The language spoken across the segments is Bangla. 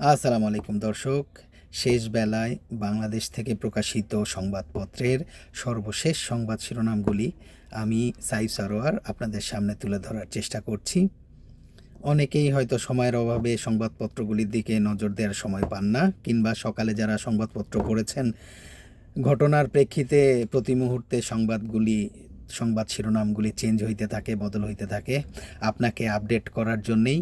আসসালামু আলাইকুম দর্শক। শেষ বেলায় বাংলাদেশ থেকে প্রকাশিত সংবাদপত্রের সর্বশেষ সংবাদ শিরোনামগুলি আমি সাইফ সারোয়ার আপনাদের সামনে তুলে ধরার চেষ্টা করছি। অনেকেই হয়তো সময়ের অভাবে সংবাদপত্রগুলির দিকে নজর দেওয়ার সময় পান না, কিংবা সকালে যারা সংবাদপত্র পড়েছেন, ঘটনার প্রেক্ষিতে প্রতি মুহূর্তে সংবাদগুলি, সংবাদ শিরোনামগুলি চেঞ্জ হইতে থাকে, বদল হইতে থাকে। আপনাকে আপডেট করার জন্যেই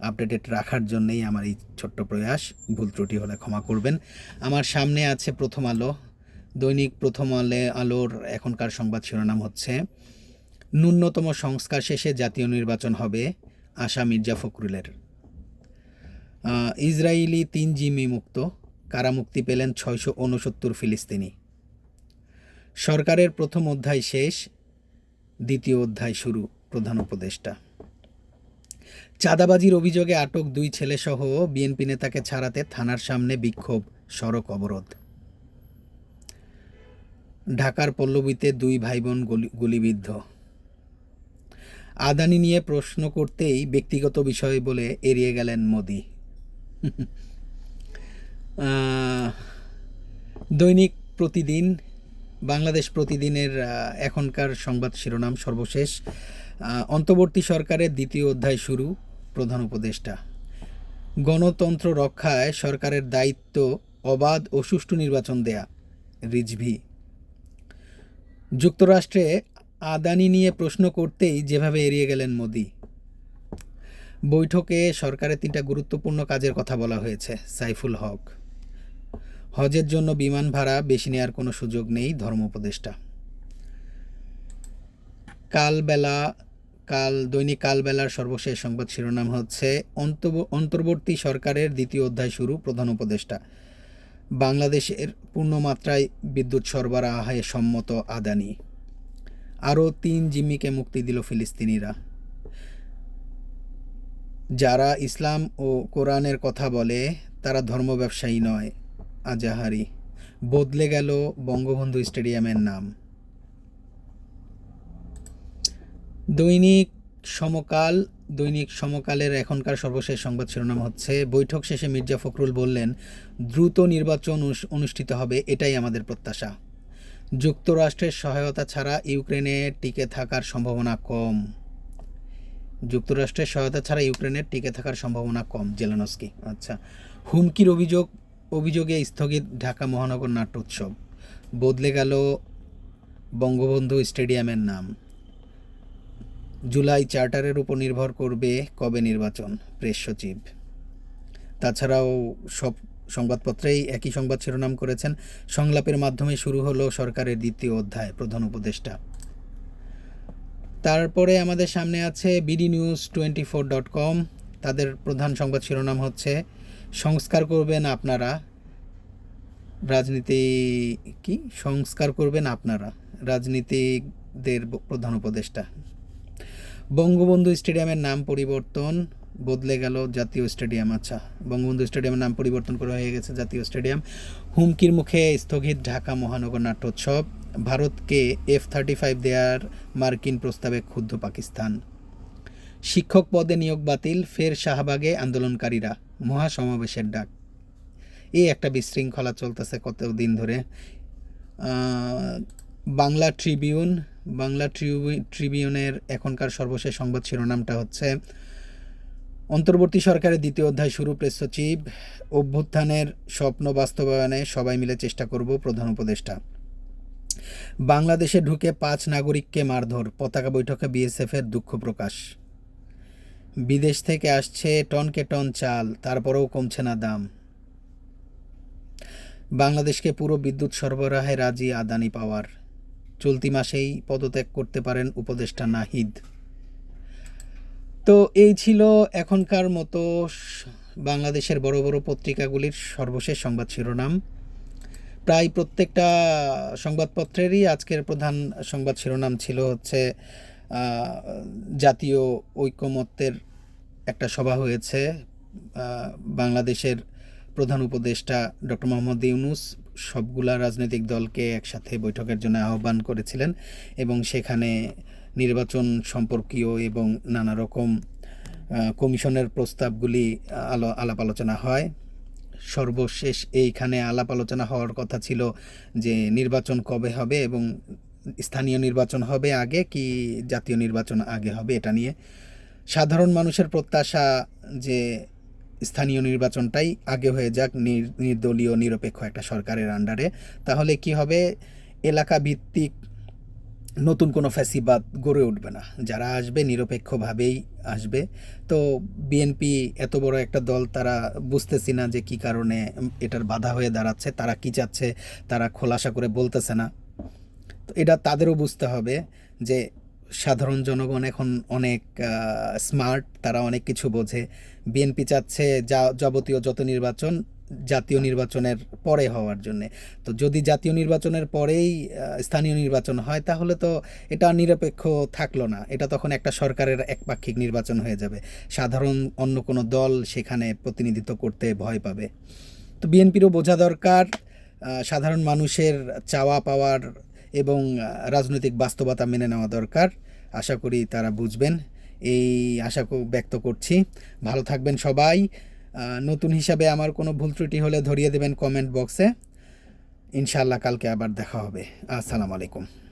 আপডেটেড রাখার জন্যেই আমার এই ছোট্ট প্রয়াস। ভুল ত্রুটি হলে ক্ষমা করবেন। আমার সামনে আছে প্রথম আলো। দৈনিক প্রথম আলে আলোর এখনকার সংবাদ শিরোনাম হচ্ছে, ন্যূনতম সংস্কার শেষে জাতীয় নির্বাচন হবে আশা মির্জা ফখরুলের। ইসরায়েলি তিন জিমি মুক্ত। কারামুক্তি পেলেন ছয়শো উনসত্তর ফিলিস্তিনি। সরকারের প্রথম অধ্যায় শেষ, দ্বিতীয় অধ্যায় শুরু, প্রধান উপদেষ্টা। চাঁদাবাজির অভিযোগে আটক দুই ছেলেসহ বিএনপি নেতাকে ছাড়াতে থানার সামনে বিক্ষোভ, সড়ক অবরোধ। ঢাকার পল্লবীতে দুই ভাই বোন গুলিবিদ্ধ। আদানি নিয়ে প্রশ্ন করতেই ব্যক্তিগত বিষয় বলে এড়িয়ে গেলেন মোদি। দৈনিক প্রতিদিন, বাংলাদেশ প্রতিদিনের এখনকার সংবাদ শিরোনাম সর্বশেষ। অন্তর্বর্তী সরকারের দ্বিতীয় অধ্যায় শুরু। প্রধান উপদেষ্টা। গণতন্ত্র রক্ষায় সরকারের দায়িত্ব, অবাধ ও সুষ্ঠু নির্বাচন দেয়া, রিজভি। যুক্তরাষ্ট্রে আদানি নিয়ে প্রশ্ন করতেই যেভাবে এড়িয়ে গেলেন মোদি। বৈঠকে সরকারের তিনটা গুরুত্বপূর্ণ কাজের কথা বলা হয়েছে, সাইফুল হক। হজের জন্য বিমান ভাড়া বেশি নেওয়ার কোনো সুযোগ নেই, ধর্ম উপদেষ্টা। কালবেলা কাল, দৈনিক কালবেলার সর্বশেষ সংবাদ শিরোনাম হচ্ছে অন্তর্বর্তী সরকারের দ্বিতীয় অধ্যায় শুরু, প্রধান উপদেষ্টা। বাংলাদেশের পূর্ণমাত্রায় বিদ্যুৎ সরবরাহে সম্মত আদানি। আরও তিন জিম্মিকে মুক্তি দিল ফিলিস্তিনিরা। যারা ইসলাম ও কোরআনের কথা বলে, তারা ধর্ম ব্যবসায়ী নয়, আজাহারি। বদলে গেল বঙ্গবন্ধু স্টেডিয়ামের নাম। দৈনিক সমকাল, দৈনিক সমকালের এখনকার সর্বশেষ সংবাদ শিরোনাম হচ্ছে, বৈঠক শেষে মির্জা ফখরুল বললেন, দ্রুত নির্বাচন অনুষ্ঠিত হবে, এটাই আমাদের প্রত্যাশা। যুক্তরাষ্ট্রের সহায়তা ছাড়া ইউক্রেনে টিকে থাকার সম্ভাবনা কম। যুক্তরাষ্ট্রের সহায়তা ছাড়া ইউক্রেনের টিকে থাকার সম্ভাবনা কম, জেলানস্কি। আচ্ছা হুমকির অভিযোগ, অভিযোগে স্থগিত ঢাকা মহানগর নাট্যোৎসব। বদলে গেল বঙ্গবন্ধু স্টেডিয়ামের নাম। জুলাই চার্টারের উপর নির্ভর করবে কবে নির্বাচন, প্রেস সচিব। তাছাড়াও সব সংবাদপত্রেই একই সংবাদ শিরোনাম করেছেন। সংলাপের মাধ্যমে শুরু হলো সরকারের দ্বিতীয় অধ্যায়, প্রধান উপদেষ্টা। তারপরে আমাদের সামনে আছে BD news twenty four dot com. তাদের প্রধান সংবাদ শিরোনাম হচ্ছে, সংস্কার করবেন আপনারা। রাজনীতি কি? সংস্কার করবেন আপনারা। রাজনীতিকদের প্রধান উপদেষ্টা। বঙ্গবন্ধু স্টেডিয়ামের নাম পরিবর্তন বদলে গেল জাতীয় স্টেডিয়াম। আচ্ছা বঙ্গবন্ধু স্টেডিয়ামের নাম পরিবর্তন করা হয়ে গেছে জাতীয় স্টেডিয়াম। হুমকির মুখে স্থগিত ঢাকা মহানগর নাট্যোৎসব। ভারতকে এফ থার্টি ফাইভ দেয়ার মার্কিন প্রস্তাবে ক্ষুব্ধ পাকিস্তান। শিক্ষক পদে নিয়োগ বাতিল, ফের শাহবাগে আন্দোলনকারীরা, মহাসমাবেশের ডাক। এই একটা বিশৃঙ্খলা চলতেছে কতদিন ধরে। বাংলা ট্রিবিউন বাংলা ট্রিবি- ট্রিবিউনের এখনকার সর্বশেষ সংবাদ শিরোনামটা হচ্ছে, অন্তর্বর্তী সরকারের দ্বিতীয় অধ্যায় শুরু, প্রেস সচিব, অভ্যুত্থানের স্বপ্ন বাস্তবায়নে সবাই মিলে চেষ্টা করব প্রধান উপদেষ্টা। বাংলাদেশে ঢুকে পাঁচ নাগরিককে মারধর, পতাকা বৈঠকে বিএসএফের দুঃখ প্রকাশ। বিদেশ থেকে আসছে টনকে টন চাল, তারপরেও কমছে না দাম। বাংলাদেশকে পুরো বিদ্যুৎ সরবরাহে রাজি আদানি পাওয়ার। চলতি মাসেই পদত্যাগ করতে পারেন উপদেষ্টা নাহিদ। তো এই ছিল এখনকার মতো বাংলাদেশের বড় বড় পত্রিকাগুলির সর্বশেষ সংবাদ শিরোনাম। প্রায় প্রত্যেকটা সংবাদপত্রেরই আজকের প্রধান সংবাদ শিরোনাম ছিল হচ্ছে জাতীয় ঐকমত্যের একটা সভা হয়েছে বাংলাদেশের প্রধান উপদেষ্টা ডক্টর মোহাম্মদ ইউনুস সবগুলা রাজনৈতিক দলকে একসাথে বৈঠকের জন্য আহ্বান করেছিলেন এবং সেখানে নির্বাচন সম্পর্কীয় এবং নানা রকম কমিশনের প্রস্তাবগুলি আলো, আলাপ আলোচনা হয়। সর্বশেষ এইখানে আলাপ আলোচনা হওয়ার কথা ছিল যে নির্বাচন কবে হবে এবং স্থানীয় নির্বাচন হবে আগে কি জাতীয় নির্বাচন আগে হবে এটা নিয়ে। সাধারণ মানুষের প্রত্যাশা যে স্থানীয় নির্বাচনটাই আগে হয়ে যাক, নির- নির্দলীয়, নিরপেক্ষ একটা সরকারের আন্ডারে তাহলে কি হবে? এলাকা ভিত্তিক নতুন কোনো ফ্যাসিবাদ গড়ে উঠবে না। যারা আসবে নিরপেক্ষভাবেই আসবে। তো বিএনপি এত বড় একটা দল, তারা বুঝতেছি না যে কি কারণে এটার বাধা হয়ে দাঁড়াচ্ছে। তারা কি চাচ্ছে? তারা খোলাসা করে বলতেছে না। তো এটা তাদেরও বুঝতে হবে যে সাধারণ জনগণ এখন অনেক স্মার্ট তারা অনেক কিছু বোঝে। বিএনপি চাচ্ছে যা, যাবতীয় যত নির্বাচন, জাতীয় নির্বাচনের পরে হওয়ার জন্য। তো যদি জাতীয় নির্বাচনের পরেই স্থানীয় নির্বাচন হয়, তাহলে তো এটা নিরপেক্ষ থাকল না। এটা তখন একটা সরকারের একপাক্ষিক নির্বাচন হয়ে যাবে। সাধারণ অন্য কোনো দল সেখানে প্রতিনিধিত্ব করতে ভয় পাবে। তো বিএনপিরও বোঝা দরকার সাধারণ মানুষের চাওয়া পাওয়ার এবং রাজনৈতিক বাস্তবতা মেনে নেওয়া দরকার। আশা করি তারা বুঝবেন। এই আশা ব্যক্ত করছি। ভালো থাকবেন সবাই। নতুন হিসাবে আমার কোনো ভুল ত্রুটি হলে ধরিয়ে দেবেন কমেন্ট বক্সে। ইনশাআল্লাহ কালকে আবার দেখা হবে। আসসালামু আলাইকুম।